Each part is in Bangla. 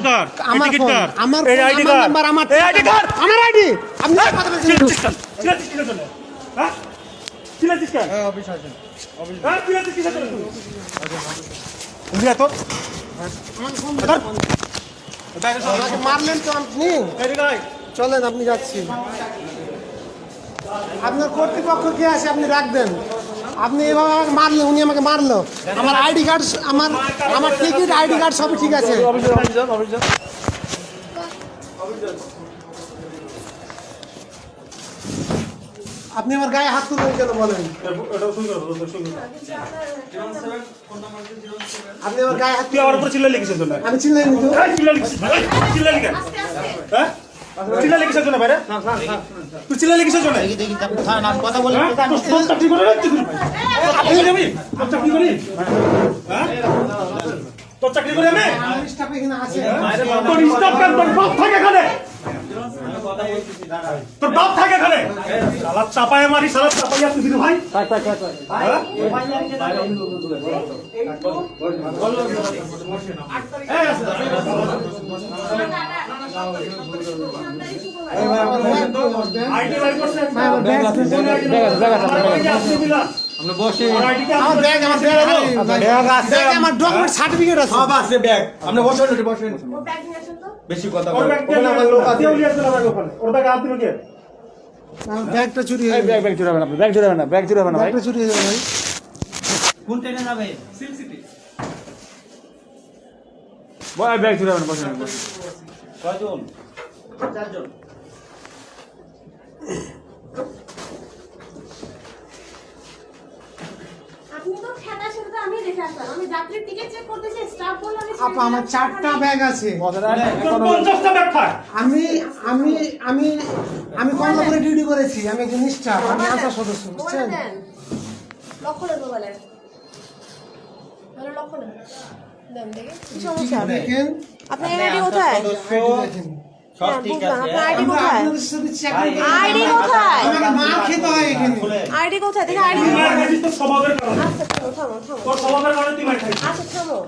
কার আমার কার? আমার এই আইডি আমার নাম্বার আমার এই আইডি কার? আমার আইডি আপনি হ্যাঁ? কথা বলছেন। কেন? হ্যাঁ? হ্যাঁ, কিসের জন্য বুঝলি মারলেন তো আপনি। চলেন আপনি যাচ্ছি। আপনার কর্তৃপক্ষ কে আছে আপনি রাখবেন? আপনি এভাবে আমাকে মারলেন উনি আমাকে মারলো আমার আইডি কার্ড আমার আমার টিকিট আইডি কার্ড সবই ঠিক আছে আপনি আমার গায়ে হাত তুলবেন কেন বলেন। আপনি আমার গায়ে হাত তুই আমার উপরে চিল্লালি কিসের জন্য? আমি চিল্লাই জন্য? এই, চিল্লালি কেন? হ্যাঁ? চিল্লালি কিসের জন্য বাইরে? তুই চিল্লালি কিসের জন্য? হ্যাঁ? তোর- তোর চাকরি করে রাখতে তুই? তোর চাকরি করি? হ্যাঁ? তোর চাকরি করি আমি? স্টাফ এখানে আছে তোর স্টাফ কেন? তোর বাপ থাকে এখানে? তোর বাপ থাকে এখানে? শালা চাপায় মারি, শালা চাপাইয়া তুই দিদি ভাই? হ্যাঁ? কে? আমার ব্যাগটা চুরি হয়ে গেছে ব্যাগ ব্যাগ চুরি হবে না ব্যাগ চুরি হবে না ব্যাগ চুরি হবে না ব্যাগটা চুরি হয়ে গেছে ভাই। কোন ট্রেনে যাবে? ভাই ব্যাগ চুরি না বসেন। কয়জন? চারজন। আপা আমার চারটা ব্যাগ আছে। তোর পঞ্চাশটা ব্যাগ থাক। আমি আমি আমি আমি কমলাপুরে ডিউটি করেছি। আমি একজন স্টাফ আমি আশা সদস্য বুঝছেন? দেখেন। আপনার কোথায়?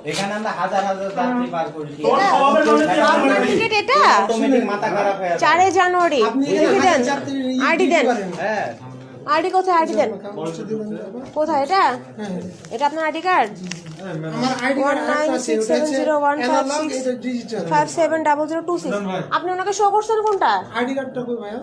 এখানে। আমরা হাজার হাজার যাত্রী পার করেছি। চারে জানুয়ারি। আইডি দেন। হ্যাঁ। আইডি কোথায়? আইডি দেন। কোথায় এটা। এটা আপনার আইডি কার্ড? আপনি ওনাকে শো করছেন কোনটা? আইডি কার্ডটা কই ভাইয়া?